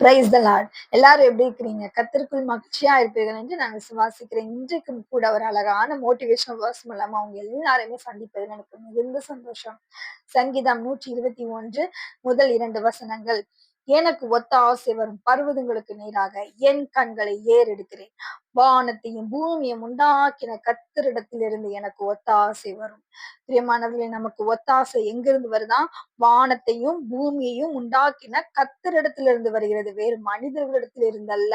Praise the Lord எல்லாரும் எப்படி இருக்கிறீங்க? கத்திற்குள் மகிழ்ச்சியா இருப்பீர்கள் என்று நான் விசுவாசிக்கிறேன் இன்றைக்கும் கூட ஒரு அழகான மோட்டிவேஷனல் வேர்ஸ் மூலமா அவங்க எல்லாரையுமே சந்திப்பதில் எனக்கு மிகுந்த சந்தோஷம். சங்கீதம் நூற்றி இருபத்தி ஒன்று முதல் இரண்டு வசனங்கள். எனக்கு ஒத்த ஆசை வரும் பருவதங்களுக்கு நேராக என் கண்களை ஏறெடுக்கிறேன். வானத்தையும் பூமியும் உண்டாக்கின கத்தரிடத்திலிருந்து எனக்கு ஒத்தாசை வரும். பிரியமானவர்களே நமக்கு ஒத்தாசை எங்கிருந்து வருதா? வானத்தையும் பூமியையும் உண்டாக்கின கத்தரிடத்திலிருந்து வருகிறது. வேறு மனிதர்களிடத்திலிருந்து அல்ல.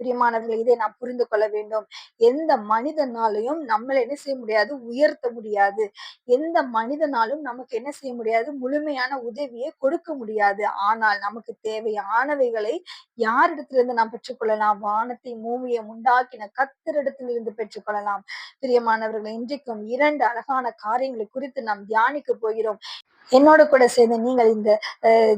பிரியமானவர்கள் இதை நாம் புரிந்து கொள்ள வேண்டும். எந்த மனிதனாலையும் நம்மளை என்ன செய்ய முடியாது? உயர்த்த முடியாது. எந்த மனிதனாலும் நமக்கு என்ன செய்ய முடியாது? முழுமையான உதவியை கொடுக்க முடியாது. ஆனால் நமக்கு தேவையானவைகளை யாரிடத்திலிருந்து நாம் பெற்றுக்கொள்ளலாம்? வானத்தை பூமியை உண்டாக்கின பெற்று கொள்ளலாம். பிரியமானவர்கள் இன்றைக்கும் இரண்டு அழகான காரியங்களை குறித்து நாம் தியானிக்க போகிறோம். என்னோட கூட சேர்ந்து நீங்கள் இந்த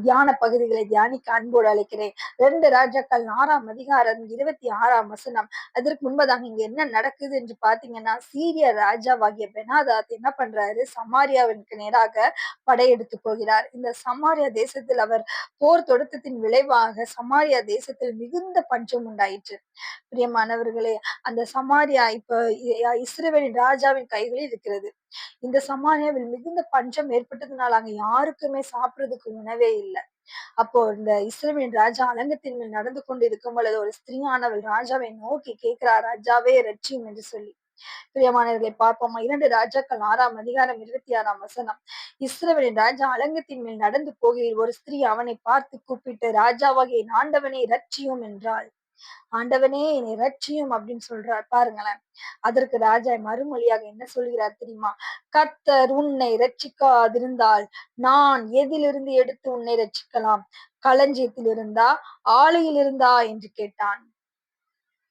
தியான பகுதிகளை தியானிக்க அன்போடு அழைக்கிறேன். ரெண்டு ராஜாக்கள் ஆறாம் அதிகாரம் இருபத்தி ஆறாம் வசனம். அதற்கு முன்பதாக இங்க என்ன நடக்குது என்று பாத்தீங்கன்னா சீரிய ராஜாவாகிய பெனாதாத் என்ன பண்றாரு? சமாரியாவிற்கு நேராக படையெடுத்து போகிறார். இந்த சமாரியா தேசத்தில் அவர் போர் தொடுத்தத்தின் விளைவாக சமாரியா தேசத்தில் மிகுந்த பஞ்சம் உண்டாயிற்று. பிரியமானவர்களே அந்த சமாரியா இப்ப இஸ்ரேலின் ராஜாவின் கைகளில் இருக்கிறது. இந்த சமானியாவில் மிகுந்த பஞ்சம் ஏற்பட்டதுனால அங்க யாருக்குமே சாப்பிடுறதுக்கு உணவே இல்லை. அப்போ இந்த இஸ்ரேலின் ராஜா அலங்கத்தின் மேல் நடந்து கொண்டு இருக்கும் பொழுது ஒரு ஸ்திரீயானவள் ராஜாவை நோக்கி கேட்கிறார் ராஜாவே ரட்சியும் என்று சொல்லி. பிரியமானவர்களை பார்ப்போமா இரண்டு ராஜாக்கள் ஆறாம் அதிகாரம் இருபத்தி ஆறாம் வசனம். இஸ்ரவேலின் ராஜா அலங்கத்தின் மேல் நடந்து போகையில் ஒரு ஸ்திரீ அவனை பார்த்து கூப்பிட்டு ராஜாவாகிய நாண்டவனை ரட்சியும் என்றாள். ஆண்டவனே என்னை ரட்சியும் அப்படின்னு சொல்றார். பாருங்களேன். அதற்கு ராஜா மறுமொழியாக என்ன சொல்கிறார் தெரியுமா? கத்தர் உன்னை ரட்சிக்காதிருந்தால் நான் எதிலிருந்து எடுத்து உன்னை ரட்சிக்கலாம் களஞ்சியத்தில் இருந்தா ஆலையில் இருந்தா என்று கேட்டான்.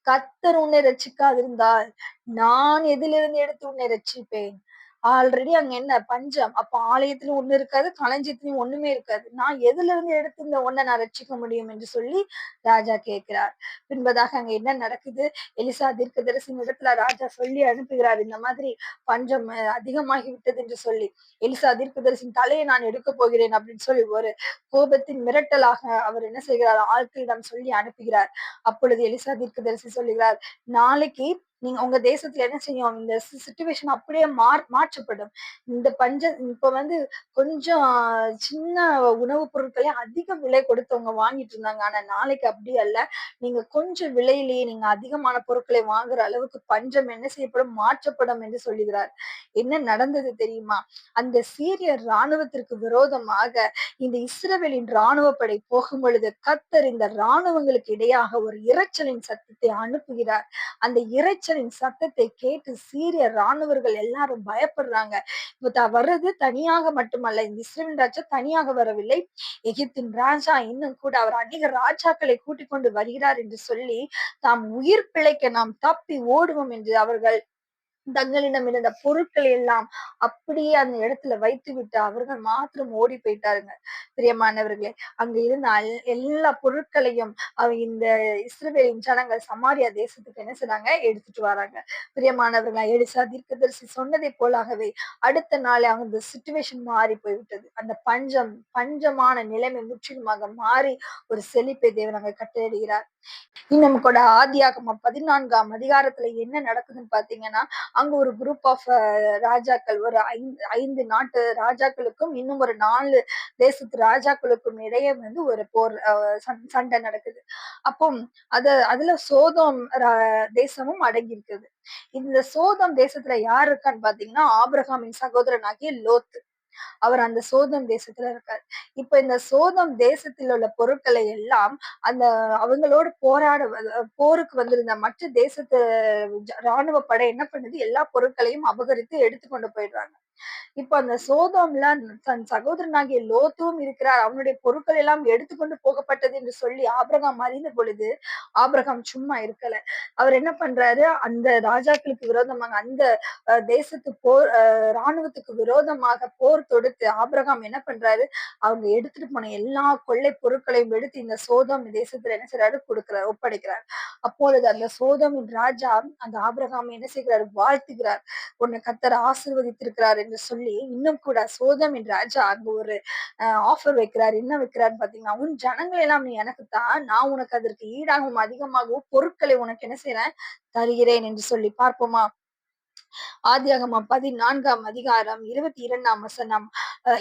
கத்தர் உன்னை ரட்சிக்காதிருந்தால் நான் எதிலிருந்து எடுத்து உன்னை ரட்சிப்பேன் ஆல்ரெடி அங்க என்ன? பஞ்சம். அப்ப ஆலயத்திலும் ஒண்ணு இருக்காது களஞ்சியத்திலும் ஒண்ணுமே இருக்காது. நான் எதுல இருந்து எடுத்து இந்த ஒன்னை நான் ரட்சிக்க முடியும் என்று சொல்லி ராஜா கேட்கிறார். பின்பதாக அங்க என்ன நடக்குது? எலிசா தீர்க்க தரிசன இடத்துல ராஜா சொல்லி அனுப்புகிறார். இந்த மாதிரி பஞ்சம் அதிகமாகி விட்டது என்று சொல்லி. எலிசா தீர்க்க தரிசின் தலையை நான் எடுக்க போகிறேன் அப்படின்னு சொல்லி ஒரு கோபத்தின் மிரட்டலாக அவர் என்ன செய்கிறார்? ஆட்களிடம் சொல்லி அனுப்புகிறார். அப்பொழுது எலிசா தீர்க்க தரிசி சொல்லுகிறார் நாளைக்கு நீங்க உங்க தேசத்துல என்ன செய்யும்? இந்த சுச்சுவேஷன் அப்படியே மாற்றப்படும். இந்த பஞ்ச இப்ப வந்து கொஞ்சம் சின்ன உணவுப் பொருட்களே அதிக விலை கொடுத்தவங்க வாங்கிட்டு இருந்தாங்க. ஆனா நாளைக்கு அப்படி அல்ல. நீங்க கொஞ்சம் விலையிலேயே நீங்க அதிகமான பொருட்களை வாங்குற அளவுக்கு பஞ்சம் என்ன செய்யப்படும்? மாற்றப்படும் என்று சொல்லுகிறார். என்ன நடந்தது தெரியுமா? அந்த சீரிய இராணுவத்திற்கு விரோதமாக இந்த இஸ்ரவேலின் இராணுவ படை போகும் பொழுது கத்தர் இந்த இராணுவங்களுக்கு இடையாக ஒரு இறைச்சலின் சத்தத்தை அனுப்புகிறார். அந்த இறைச்சல் இரைச்சலின் சத்தத்தை கேட்டு சீரிய ராணுவர்கள் எல்லாரும் பயப்படுறாங்க. இப்ப வர்றது தனியாக மட்டுமல்ல இந்த இஸ்ரேலின் ராஜா தனியாக வரவில்லை. எகிப்தின் ராஜா இன்னும் கூட அவர் அநேக ராஜாக்களை கூட்டிக் கொண்டு வருகிறார் என்று சொல்லி தாம் உயிர் பிழைக்க நாம் தப்பி ஓடுவோம் என்று அவர்கள் தங்களிடம் இருந்த பொருட்களை எல்லாம் அப்படியே அந்த இடத்துல வைத்து விட்டு அவர்கள் மாத்திரம் ஓடி போயிட்டாருங்க. பிரியமானவர்களே அங்க இருந்த எல்லா பொருட்களையும் அவங்க இந்த இஸ்ரேலின் ஜனங்கள் சமாரியா தேசத்துக்கு என்ன செய்றாங்க? எடுத்துட்டு வராங்க. பிரியமானவர்களா எலிசா தீர்க்கதரிசி சொன்னதை போலாகவே அடுத்த நாள் இந்த சுச்சுவேஷன் மாறி போய்விட்டது. அந்த பஞ்சம் பஞ்சமான நிலைமை முற்றிலுமாக மாறி ஒரு செழிப்பை தேவன் அங்க கட்டளையிடுகிறார். இன்னும் கூட ஆதியாகம பதினான்காம் அதிகாரத்துல என்ன நடக்குதுன்னு பாத்தீங்கன்னா அங்க ஒரு குரூப் ஆஃப் ராஜாக்கள் ஒரு ஐந்து ஐந்து நாட்டு ராஜாக்களுக்கும் இன்னும் ஒரு நாலு தேசத்து ராஜாக்களுக்கும் இடையே வந்து ஒரு போர் சண்டை நடக்குது. அப்போ அத அதுல சோதம் தேசமும் அடங்கி இருக்குது இந்த சோதம் தேசத்துல யார் இருக்கான்னு பாத்தீங்கன்னா ஆபிரகாமின் சகோதரனாகிய லோத்து. அவர் அந்த சோதம் தேசத்துல இருக்கார். இப்ப இந்த சோதம் தேசத்தில் உள்ள பொருட்களை எல்லாம் அந்த அவங்களோடு போராட போருக்கு வந்திருந்த மற்ற தேசத்து ராணுவ படை என்ன பண்ணுது? எல்லா பொருட்களையும் அபகரித்து எடுத்து கொண்டு போயிடுறாங்க. இப்ப அந்த சோதோம்ல தன் சகோதரனாகிய லோத்தும் இருக்கிறார். அவனுடைய பொருட்கள் எல்லாம் எடுத்துக்கொண்டு போகப்பட்டது என்று சொல்லி ஆபிரகாம் அறிந்த பொழுது ஆபிரகாம் சும்மா இருக்கல. அவர் என்ன பண்றாரு? அந்த ராஜாக்களுக்கு விரோதமாக அந்த தேசத்து போர் ராணுவத்துக்கு விரோதமாக போர் தொடுத்து ஆபிரகாம் என்ன பண்றாரு? அவங்க எடுத்துட்டு போன எல்லா கொள்ளை பொருட்களையும் எடுத்து இந்த சோதம் தேசத்துல என்ன செய்யறாரு கொடுக்கிறார் ஒப்படைக்கிறார். அப்பொழுது அந்த சோதமின் ராஜா அந்த ஆபிரகாம் என்ன செய்கிறார்? வாழ்த்துகிறார். உன்னை கத்தர் ஆசிர்வதித்திருக்கிறார் என்று சொல்லி இன்னும் கூட சோதம் என்ற ராஜா அங்க ஒரு ஆஃபர் வைக்கிறார். என்ன வைக்கிறாருன்னு பாத்தீங்கன்னா உன் ஜனங்களை எல்லாம் நீ எனக்கு தான் நான் உனக்கு அதற்கு ஈடாகவும் அதிகமாகவும் பொருட்களை உனக்கு என்ன செய்யறேன் தருகிறேன் என்று சொல்லி பார்ப்போமா? ஆதியாகமம் பதினான்காம் அதிகாரம் இருபத்தி இரண்டாம் வசனம்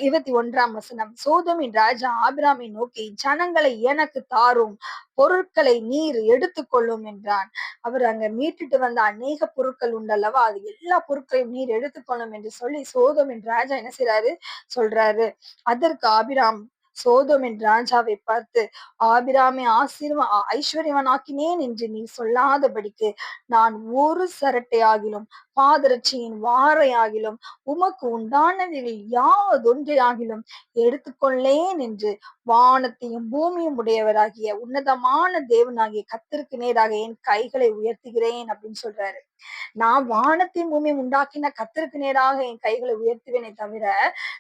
இருபத்தி ஒன்றாம் வசனம். சோதமின் ராஜா ஆபிராமை நோக்கி ஜனங்களை எனக்கு தாரும் பொருட்களை நீர் எடுத்துக்கொள்ளும் என்றான். அவர் அங்க மீட்டுட்டு வந்த அநேக பொருட்கள் உண்டல்லவா? அது எல்லா பொருட்களையும் நீர் எடுத்துக்கொள்ளும் என்று சொல்லி சோதோம் என் ராஜா என்ன செய்யறாரு சொல்றாரு. அதற்கு ஆபிராம் சோதோமின் என் ராஜாவை பார்த்து ஆபிராமை ஆசீர்வ ஐஸ்வர்யவனாக்கினேன் என்று நீ சொல்லாதபடிக்கு நான் ஒரு சரட்டை ஆகிலும் பாதரட்சியின் வாரை ஆகிலும் உமக்கு உண்டானவைகள் யாவதொன்றையாகிலும் எடுத்துக்கொள்ளேன் என்று வானத்தையும் பூமியும் உடையவராகிய உன்னதமான தேவனாகிய கத்திற்கு நேராக என் கைகளை உயர்த்துகிறேன் அப்படின்னு சொல்றாரு. நான் வானத்தையும் பூமி உண்டாக்கின கத்திற்கு நேராக என் கைகளை உயர்த்துவேனே தவிர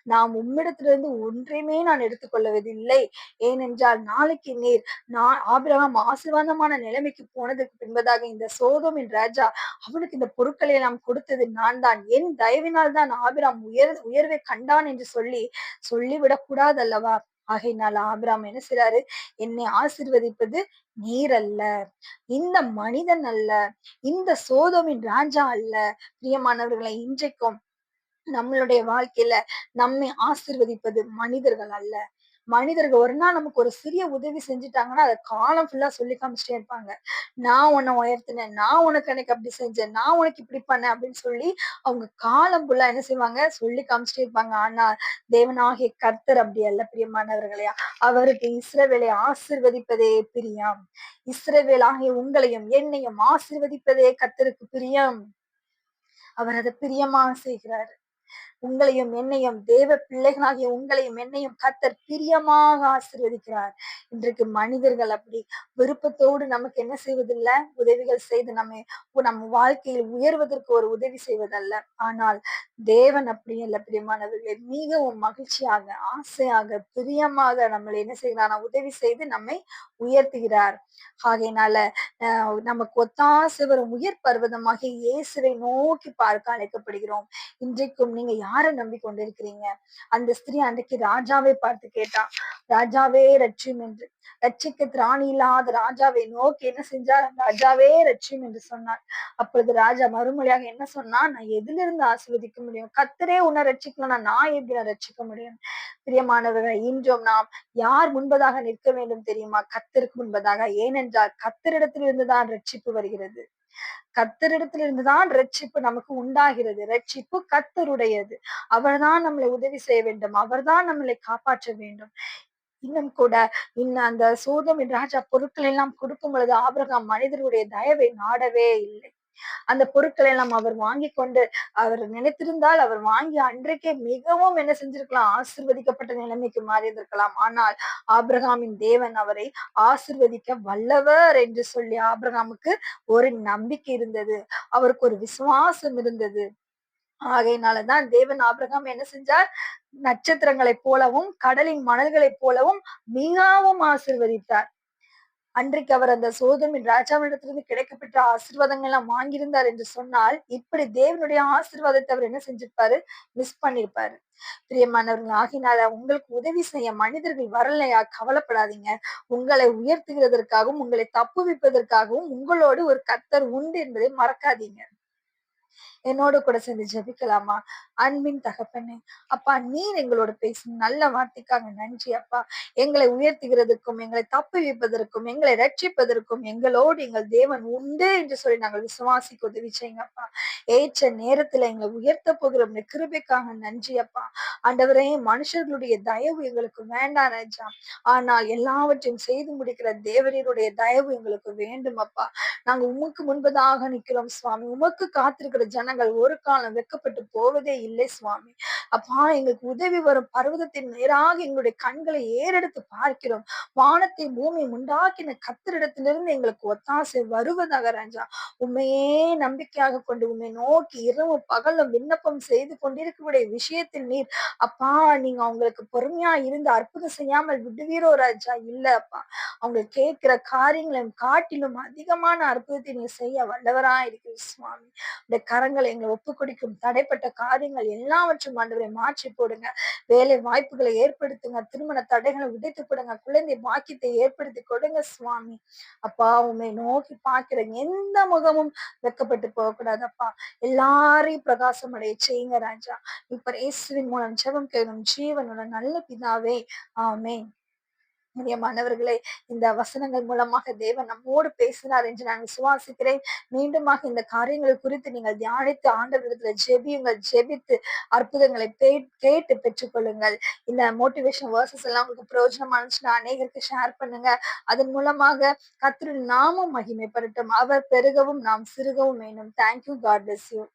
நாம் உம்மிடத்திலிருந்து ஒன்றையுமே நான் எடுத்துக்கொள்வதில்லை ஏனென்றால் நாளைக்கு நீர் நான் ஆபிரகாம் ஆசீர்வாதமான நிலைமைக்கு போனதுக்கு பின்பதாக இந்த சோதமின் என் ராஜா அவனுக்கு இந்த பொருட்களை எல்லாம் கொடுத்தது நான் தான் என் தயவினால் தான் ஆபிராம் உயர் உயர்வை கண்டான் என்று சொல்லி சொல்லிவிடக் கூடாதல்லவா ஆகையினால் ஆபிராம் என்ன செய்றாரு? என்னை ஆசிர்வதிப்பது நீர் அல்ல. இந்த மனிதன் அல்ல. இந்த சோதமின் ராஜா அல்ல. பிரியமானவர்களை இன்றைக்கும் நம்மளுடைய வாழ்க்கையில நம்மை ஆசிர்வதிப்பது மனிதர்கள் அல்ல. மனிதர்கள் ஒரு நாள் நமக்கு ஒரு சிறிய உதவி செஞ்சுட்டாங்கன்னா அதை காலம் ஃபுல்லா சொல்லி காமிச்சிட்டே இருப்பாங்க. நான் உன்னை உயர்த்தினேன் நான் உனக்கு எனக்கு அப்படி செஞ்சேன் நான் உனக்கு இப்படி பண்ணேன் அப்படின்னு சொல்லி அவங்க காலம் ஃபுல்லா என்ன செய்வாங்க? சொல்லி காமிச்சிட்டே இருப்பாங்க. ஆனா தேவனாகிய கர்த்தர் அப்படி அல்ல பிரியமானவர்களையா அவருக்கு இஸ்ரவேலை ஆசிர்வதிப்பதே பிரியம். இஸ்ரவேல் ஆகிய உங்களையும் என்னையும் ஆசிர்வதிப்பதே கர்த்தருக்கு பிரியம். அவர் அதை பிரியமாக செய்கிறார். உங்களையும் என்னையும் தேவ பிள்ளைகளாகிய உங்களையும் என்னையும் கத்தர் பிரியமாக ஆசீர்வதிக்கிறார். இன்றைக்கு மனிதர்கள் அப்படி விருப்பத்தோடு நமக்கு என்ன செய்வதில்லை? உதவிகள் செய்து நம்ம நம்ம வாழ்க்கையில் உயர்வதற்கு ஒரு உதவி செய்வதல்ல. ஆனால் தேவன் அப்படி அல்ல பிரியமானவர்களே. மிகவும் மகிழ்ச்சியாக ஆசையாக பிரியமாக நம்மளை என்ன செய்கிறார்? உதவி செய்து நம்மை உயர்த்துகிறார். ஆகையினால நமக்கு ஒத்தாசை வரும் உயர் பர்வதமாக இயேசுவை நோக்கி பார்க்க அழைக்கப்படுகிறோம். இன்றைக்கும் நீங்க யாரை நம்பி கொண்டிருக்கிறீங்க அந்த ஸ்திரீ அன்றைக்கு ராஜாவை பார்த்து கேட்டா ராஜாவே ரட்சியும் என்று. ரட்சிக்க திராணி இல்லாத ராஜாவை நோக்கி என்ன செஞ்சார் ராஜாவே ரட்சியும் என்று சொன்னார் அப்பொழுது ராஜா மறுமொழியாக என்ன சொன்னா நான் எதிலிருந்து ஆசிர்வதிக்க முடியும்? கத்தரே உன்னை ரட்சிக்கலன்னா நான் எப்படி நான் ரட்சிக்க முடியும்? பிரியமானவர்கள் இன்றும் நாம் யார் முன்பதாக நிற்க வேண்டும் தெரியுமா? கத்தருக்கு முன்பதாக. ஏனென்றால் கத்தரிடத்திலிருந்து தான் ரட்சிப்பு வருகிறது. கத்தரிடத்திலிருந்து தான் ரட்சிப்பு நமக்கு உண்டாகிறது. ரட்சிப்பு கத்தருடையது அவர்தான் நம்மளை உதவி செய்ய வேண்டும். அவர்தான் நம்மளை காப்பாற்ற வேண்டும். இன்னும் கூட இன்னும் அந்த சோதம் ராஜா பொருட்கள் எல்லாம் கொடுக்கும் பொழுது ஆபிரகாம் மனிதருடைய தயவை நாடவே இல்லை. அந்த பொருட்களை எல்லாம் அவர் வாங்கி கொண்டு அவர் நினைத்திருந்தால் அவர் வாங்கி அன்றைக்கே மிகவும் என்ன செஞ்சிருக்கலாம் ஆசிர்வதிக்கப்பட்ட நிலைமைக்கு மாறி இருந்திருக்கலாம் ஆனால் ஆபிரகாமின் தேவன் அவரை ஆசிர்வதிக்க வல்லவர் என்று சொல்லி ஆபிரகாமுக்கு ஒரு நம்பிக்கை இருந்தது. அவருக்கு ஒரு விசுவாசம் இருந்தது. ஆகையினாலதான் தேவன் ஆபிரகாம் என்ன செஞ்சார்? நட்சத்திரங்களைப் போலவும் கடலின் மணல்களைப் போலவும் மிகவும் ஆசிர்வதித்தார். அன்றைக்கு அவர் அந்த சோதமின் ராஜாவிடத்திலிருந்து கிடைக்கப்பட்ட ஆசீர்வாதங்கள் எல்லாம் வாங்கியிருந்தார் என்று சொன்னால் இப்படி தேவனுடைய ஆசீர்வாதத்தை அவர் என்ன செஞ்சிருப்பாரு? மிஸ் பண்ணிருப்பாரு. பிரியமானவர்கள் ஆகினால உங்களுக்கு உதவி செய்ய மனிதர்கள் வரலையா? கவலைப்படாதீங்க. உங்களை உயர்த்துகிறதற்காகவும் உங்களை தப்புவிப்பதற்காகவும் உங்களோடு ஒரு கத்தர் உண்டு என்பதை மறக்காதீங்க. என்னோட கூட சேர்ந்து ஜெபிக்கலாமா? அன்பின் தகப்பனே அப்பா நீர் எங்களோட பேசும் நல்ல வார்த்தைக்காக நன்றி அப்பா. எங்களை உயர்த்துகிறதுக்கும் எங்களை தப்பு வைப்பதற்கும் எங்களை ரட்சிப்பதற்கும் எங்களோடு எங்கள் தேவன் உண்டு என்று சொல்லி நாங்கள் விசுவாசிக்க உதவி செய்யுங்கப்பா ஏற்ற நேரத்துல எங்களை உயர்த்த போகிற கிருபைக்காக நன்றி அப்பா. ஆண்டவரே மனுஷர்களுடைய தயவு எங்களுக்கு வேண்டாம் ராஜா. ஆனால் எல்லாவற்றையும் செய்து முடிக்கிற தேவரீருடைய தயவு எங்களுக்கு வேண்டும் அப்பா. நாங்க உமக்கு முன்பதாக நிக்கிறோம் சுவாமி. உமக்கு காத்திருக்கிற ஜனங்கள் ஒரு காலம் வெக்கப்பட்டு போவதே இல்லை சுவாமி. அப்பா எங்களுக்கு உதவி வரும் பர்வதத்தின் நேராக எங்களுடைய கண்களை ஏறெடுத்து பார்க்கிறோம். வானத்தை பூமி உண்டாக்கின கத்திரிடத்திலிருந்து எங்களுக்கு ஒத்தாசை வருவதாக ராஜா. உண்மையே நம்பிக்கையாக கொண்டு உண்மை நோக்கி இரவு பகலும் விண்ணப்பம் செய்து கொண்டிருக்கக்கூடிய விஷயத்தில் நீர் அப்பா நீங்க அவங்களுக்கு பொறுமையா இருந்து அற்புதம் செய்யாமல் விடுவீரோ ராஜா? இல்ல அப்பா. அவங்க கேட்கிற காரியங்களை காட்டிலும் அதிகமான அற்புதத்தை நீங்க செய்ய வல்லவரா இருக்கிற சுவாமி. இந்த கரங்கள் கரங்களை எங்களை ஒப்பு கொடுக்கும் தடைப்பட்ட காரியங்கள் எல்லாவற்றும் ஆண்டவரை மாற்றி போடுங்க. வேலை வாய்ப்புகளை ஏற்படுத்துங்க. திருமண தடைகளை உடைத்து கொடுங்க. குழந்தை பாக்கியத்தை ஏற்படுத்தி கொடுங்க சுவாமி. அப்பா உண்மை நோக்கி பார்க்கிற எந்த முகமும் வெக்கப்பட்டு போகக்கூடாது அப்பா எல்லாரையும் பிரகாசம் அடைய செய்யுங்க ராஜா. இப்ப இயேசுவின் மூலம் ஜெபம் கேளும் ஜீவனோட நல்ல பிதாவே. ஆமேன். பிரியமானவர்களே இந்த வசனங்கள் மூலமாக தேவன் நம்மோடு பேசினார் என்று நான் விசுவாசிக்கிறேன். மீண்டுமாக இந்த காரியங்கள் குறித்து நீங்கள் தியானித்து ஆண்டவரிடத்துல ஜெபியுங்கள். ஜெபித்து அற்புதங்களை கேட்டு பெற்றுக்கொள்ளுங்கள். இந்த மோட்டிவேஷன் வேர்சஸ் எல்லாம் உங்களுக்கு பிரயோஜனமானுச்சுன்னா அநேகருக்கு ஷேர் பண்ணுங்க. அதன் மூலமாக கத்திரு நாமும் மகிமைப்படட்டும். அவர் பெருகவும் நாம் சிறுகவும் வேணும். Thank you God bless you